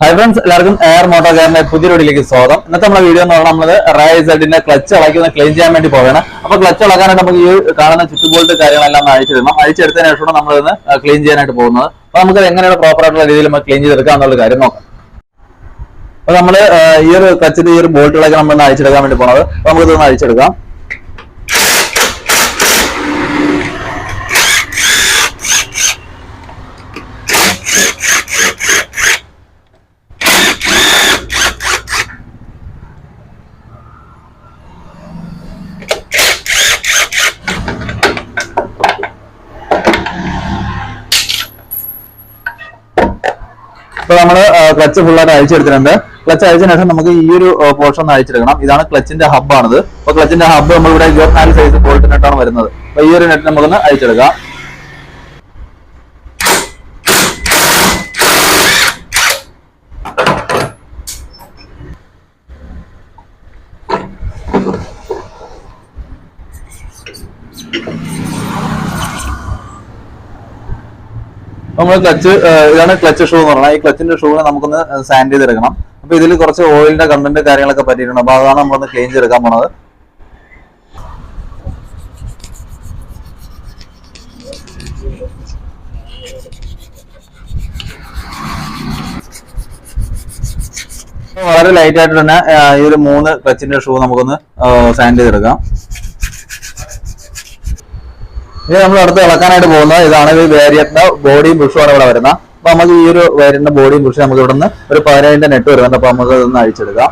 High friends എല്ലാവർക്കും air moto കാറിന്റെ പുതിയ വീഡിയോയിലേക്ക് സ്വാഗതം. ഇന്നത്തെ നമ്മുടെ വീഡിയോ എന്ന് പറഞ്ഞാൽ നമ്മൾ റൈസഡിന്റെ ക്ലച്ച് ഇളക്കുന്ന ക്ലീൻ ചെയ്യാൻ വേണ്ടി പോവുകയാണ്. അപ്പൊ ക്ലച്ച് ഇളക്കാനായിട്ട് നമുക്ക് ഈ കാണുന്ന ചുറ്റുബോൾട്ട് കാര്യങ്ങളെല്ലാം അഴിച്ചിടണം അഴിച്ചെടുത്തതിന് ശേഷമാണ് നമ്മൾ ഇന്ന് ക്ലീൻ ചെയ്യാനായിട്ട് പോകുന്നത്. അപ്പൊ നമുക്ക് എങ്ങനെയാണ് പ്രോപ്പർ ആയിട്ടുള്ള രീതിയിൽ നമുക്ക് ക്ലീൻ ചെയ്തെടുക്കാം എന്നുള്ള കാര്യം നോക്കാം. അപ്പൊ നമ്മൾ ഈ ഒരു ക്ലച്ചിന്റെ ഈ ഒരു ബോൾട്ടുകളൊക്കെ നമ്മൾ അഴിച്ചെടുക്കാൻ വേണ്ടി പോണത്. നമുക്ക് ഇതൊന്ന് അഴിച്ചെടുക്കാം. നമ്മൾ ക്ലച്ച് ഫുള്ളായിട്ട് അഴിച്ചെടുത്തിട്ടുണ്ട് ക്ലച്ച് അഴിച്ചതിന് ശേഷം നമുക്ക് ഈ ഒരു പോർഷൻ ഒന്ന് അഴിച്ചെടുക്കണം ഇതാണ് ക്ലച്ചിന്റെ ഹബ്ബാണിത് അപ്പൊ ക്ലച്ചിന്റെ ഹബ്ബ് നമ്മളിവിടെ ഇരുപത്തിനാല് സൈസ് ബോൾട്ട് നെറ്റാണ് വരുന്നത്. അപ്പൊ ഈ ഒരു നെറ്റ് നമുക്കൊന്ന് അഴിച്ചെടുക്കാം. നമ്മൾ ക്ലച്ച് ഇതാണ് ക്ലച്ച് ഷൂ എന്ന് പറഞ്ഞാൽ ഈ ക്ലച്ചിന്റെ ഷൂവിനെ നമുക്കൊന്ന് സാൻഡ് ചെയ്തെടുക്കണം. അപ്പൊ ഇതിൽ കുറച്ച് ഓയിലിന്റെ കണ്ടന്റ് കാര്യങ്ങളൊക്കെ പറ്റിയിട്ടുണ്ട്. അപ്പൊ അതാണ് നമ്മളൊന്ന് ക്ലീൻ ചെയ്തെടുക്കാൻ പോണത്. വളരെ ലൈറ്റ് ആയിട്ട് തന്നെ ഈ ഒരു മൂന്ന് ക്ലച്ചിന്റെ ഷൂ നമുക്കൊന്ന് സാൻഡ് ചെയ്തെടുക്കാം. ഇനി നമ്മൾ അടുത്ത് ഇളക്കാനായിട്ട് പോകുന്നത് ഇതാണ് ഈ വേരിയറ്റിന്റെ ബോഡിയും ബുഷുമാണ് ഇവിടെ വരുന്നത്. അപ്പൊ നമുക്ക് ഈ ഒരു വേരിയന്റിന്റെ ബോഡിയും ബുഷും നമുക്ക് ഇവിടുന്ന് ഒരു പതിനേഴിന്റെ നെറ്റ് വരുന്നുണ്ട് അപ്പൊ നമുക്ക് ഇതൊന്ന് അഴിച്ചെടുക്കാം.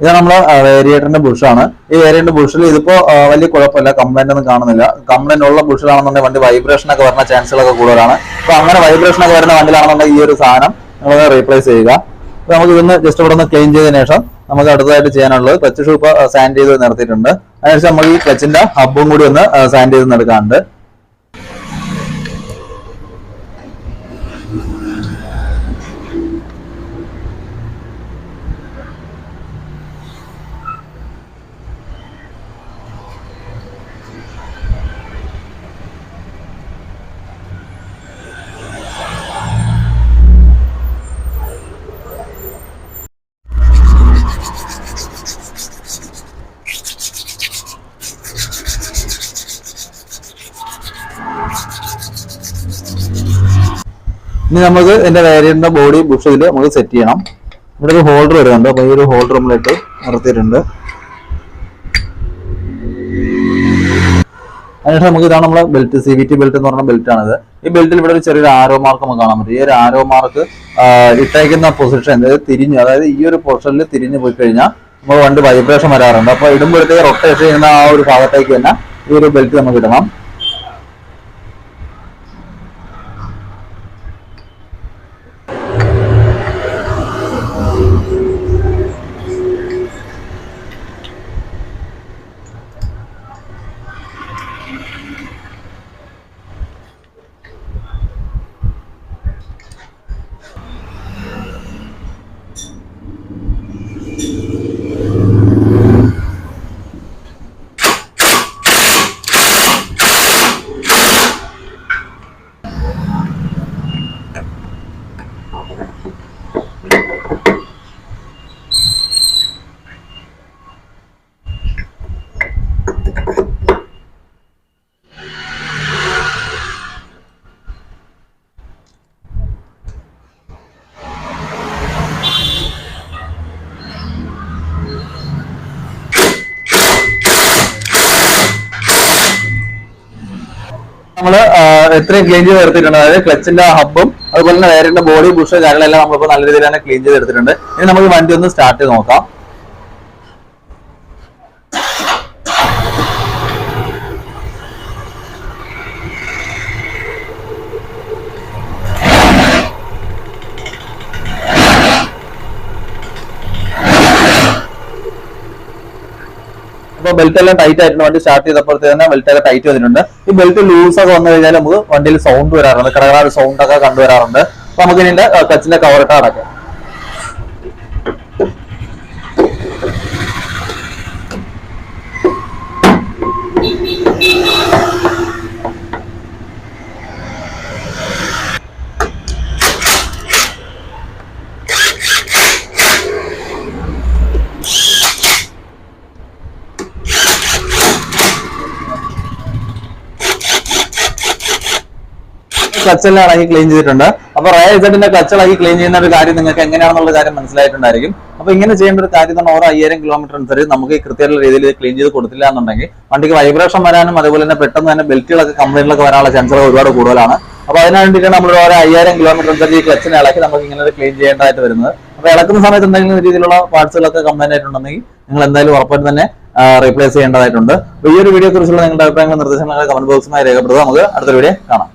ഇത് നമ്മുടെ വേരിയേറ്ററിന്റെ ബുഷാണ് ഈ വേരിയന്റ് ബുഷിൽ ഇതിപ്പോ വലിയ കുഴപ്പമില്ല. കംപ്ലൈന്റ് ഒന്നും കാണുന്നില്ല. കംപ്ലൈന്റ് ഉള്ള ബുഷിലാണെന്നുണ്ടെങ്കിൽ വണ്ടി വൈബ്രേഷൻ ഒക്കെ വരുന്ന ചാൻസുകളൊക്കെ കൂടുതലാണ്. അപ്പൊ അങ്ങനെ വൈബ്രേഷൻ ഒക്കെ വരുന്ന വണ്ടിയിലാണെന്നുണ്ടെങ്കിൽ ഈ ഒരു സാധനം നമ്മൾ റീപ്ലേസ് ചെയ്യുക. അപ്പൊ നമുക്ക് ഇതൊന്ന് ജസ്റ്റ് ഇവിടെ ഒന്ന് ക്ലീൻ ചെയ്തതിനു ശേഷം നമുക്ക് അടുത്തതായിട്ട് ചെയ്യാനുള്ളത് ക്ലച്ച് ഷൂ ഇപ്പൊ സാൻഡ് ചെയ്ത് നിർത്തിയിട്ടുണ്ട്. അതിനുശേഷം നമുക്ക് ഈ ക്ലച്ചിന്റെ ഹബ്ബും കൂടി ഒന്ന് സാൻഡ് ചെയ്ത് എടുക്കാറുണ്ട് ഇനി നമുക്ക് ഇതിന്റെ വേരിയന്റിന്റെ ബോഡി ബുഷ് നമുക്ക് സെറ്റ് ചെയ്യണം. ഇവിടെ ഒരു ഹോൾഡർ വരുന്നുണ്ട്. അപ്പൊ ഈ ഒരു ഹോൾഡർ നമ്മളിട്ട് നിർത്തിയിട്ടുണ്ട്. അതിനുശേഷം നമുക്ക് ഇതാണ് നമ്മുടെ belt C V T belt എന്ന് പറഞ്ഞ ബെൽറ്റ് ആണിത്. ഈ ബെൽറ്റിൽ ഇവിടെ ഒരു ചെറിയൊരു ആരോ മാർക്ക് നമുക്ക് കാണാൻ പറ്റും. ഈ ഒരു ആരോ മാർക്ക് ഇട്ടേക്കുന്ന പൊസിഷൻ അതായത് തിരിഞ്ഞ് അതായത് ഈ ഒരു പൊസിഷനിൽ തിരിഞ്ഞു പോയി കഴിഞ്ഞാൽ നമ്മൾ വണ്ടി വൈബ്രേഷൻ വരാറുണ്ട്. അപ്പൊ ഇടുമ്പോഴത്തേക്ക് റൊട്ടേഷൻ ചെയ്യുന്ന ആ ഒരു ഭാഗത്തേക്ക് തന്നെ ഈ ഒരു ബെൽറ്റ് നമുക്ക് ഇടണം. നമ്മൾ എത്രയും ക്ലീൻ ചെയ്ത് എടുത്തിട്ടുണ്ട്. അതായത് ക്ലച്ചിന്റെ ഹബ്ബും അതുപോലെ തന്നെ വേറെ ബോഡി ബുഷ് കാര്യങ്ങളെല്ലാം നമ്മളിപ്പോൾ നല്ല രീതിയിൽ തന്നെ ക്ലീൻ ചെയ്ത് എടുത്തിട്ടുണ്ട്. ഇനി നമുക്ക് വണ്ടി ഒന്ന് സ്റ്റാർട്ട് ചെയ്ത് നോക്കാം. അപ്പൊ ബെൽറ്റ് എല്ലാം ടൈറ്റ് ആയിട്ടുണ്ട് വണ്ടി സ്റ്റാർട്ട് ചെയ്തപ്പോഴത്തെ തന്നെ ബെൽറ്റ് ഒക്കെ ടൈറ്റ് വന്നിട്ടുണ്ട്. ഈ ബെൽറ്റ് ലൂസ് ഒക്കെ വന്നു കഴിഞ്ഞാൽ നമുക്ക് വണ്ടിയിൽ സൗണ്ട് വരാറുണ്ട്. കടകളാ സൗണ്ട് ഒക്കെ കണ്ടുവരാറുണ്ട്. അപ്പൊ നമുക്ക് ഇതിന്റെ കച്ചിന്റെ കവർ അടക്കാം ക്ലച്ചെല്ലാം ക്ലീൻ ചെയ്തിട്ടുണ്ട്. അപ്പൊ റയൽ ഇസഡിന്റെ കച്ചളാക്കി ക്ലീൻ ചെയ്യുന്ന ഒരു കാര്യം നിങ്ങൾക്ക് എങ്ങനെയാണെന്നുള്ള കാര്യം മനസ്സിലായിട്ടുണ്ടായിരിക്കും. അപ്പൊ ഇങ്ങനെ ചെയ്യേണ്ട ഒരു കാര്യം തന്നെ ഓരോ അയ്യായിരം കിലോമീറ്റർ അനുസരിച്ച് നമുക്ക് ഈ കൃത്യമായിട്ടുള്ള രീതിയിൽ ക്ലീൻ ചെയ്ത് കൊടുത്തില്ല എന്നുണ്ടെങ്കിൽ വണ്ടിക്ക് വൈബ്രേഷൻ വരാനും അതുപോലെ തന്നെ പെട്ടെന്ന് തന്നെ ബെൽറ്റുകളൊക്കെ കംപ്ലൈന്റിലൊക്കെ വരാനുള്ള ചാൻസുകൾ ഒരുപാട് കൂടുതലാണ്. അപ്പൊ അതിനു വേണ്ടിയിട്ടാണ് നമ്മൾ ഓരോ അയ്യായിരം കിലോമീറ്റർ അനുസരിച്ച് ഈ ക്ലച്ചിനെ ഇളക്കി നമുക്ക് ഇങ്ങനെ ക്ലീൻ ചെയ്യേണ്ടതായിട്ട് വരുന്നത്. അപ്പൊ ഇളക്കുന്ന സമയത്ത് എന്തെങ്കിലും രീതിയിലുള്ള പാർട്സുകളൊക്കെ കംപ്ലൈന്റ് ആയിട്ടുണ്ടെങ്കിൽ നിങ്ങൾ എന്തായാലും ഉറപ്പായിട്ട് തന്നെ റീപ്ലേസ് ചെയ്യേണ്ടതായിട്ടുണ്ട്. ഈ ഒരു വീഡിയോ കുറിച്ചുള്ള നിങ്ങളുടെ അഭിപ്രായങ്ങളും നിർദ്ദേശങ്ങളും കമന്റ് ബോക്സുമായി രേഖപ്പെടുത്തുക നമുക്ക് അടുത്തൊരു വീഡിയോ കാണാം.